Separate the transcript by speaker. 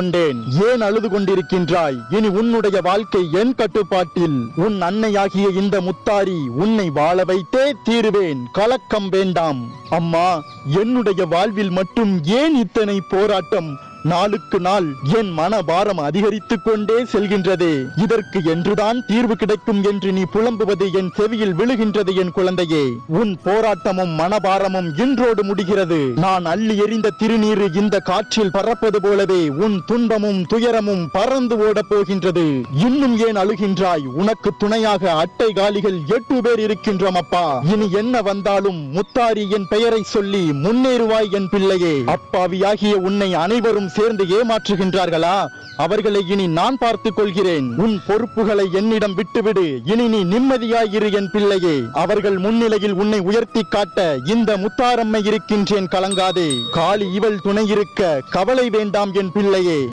Speaker 1: கொண்டேன். ஏன் அழுது கொண்டிருக்கின்றாய்? இனி உன்னுடைய வாழ்க்கை என் கட்டுப்பாட்டில். உன் அன்னையாகிய இந்த முத்தாரி உன்னை வாழ வைத்தே தீருவேன். கலக்கம் வேண்டாம். அம்மா என்னுடைய வாழ்வில் மட்டும் ஏன் இத்தனை போராட்டம்? நாளுக்கு நாள் என் மனபாரம் அதிகரித்துக் கொண்டே செல்கின்றதே. இதற்கு என்றுதான் தீர்வு கிடைக்கும் என்று நீ புலம்புவது என் செவியில் விழுகின்றது என் குழந்தையே. உன் போராட்டமும் மனபாரமும் இன்றோடு முடிகிறது. நான் அள்ளி எறிந்த திருநீரு இந்த காற்றில் பறப்பது போலவே உன் துன்பமும் துயரமும் பறந்து ஓடப் போகின்றது. இன்னும் ஏன் அழுகின்றாய்? உனக்கு துணையாக அட்டை காலிகள் எட்டு பேர் இருக்கின்றோம் அப்பா இனி என்ன வந்தாலும் முத்தாரி என் பெயரை சொல்லி முன்னேறுவாய் என் பிள்ளையே. அப்பாவியாகிய உன்னை அனைவரும் சேர்ந்து ஏமாற்றுகின்றார்களா? அவர்களை இனி நான் பார்த்துக் கொள்கிறேன். உன் பொறுப்புகளை என்னிடம் விட்டுவிடு. இனி நீ நிம்மதியாயிரு என் பிள்ளையே. அவர்கள் முன்னிலையில் உன்னை உயர்த்தி காட்ட இந்த முத்தாரம்மை இருக்கின்றேன் கலங்காதே. காளி இவள் துணை இருக்க கவலை வேண்டாம் என் பிள்ளையே.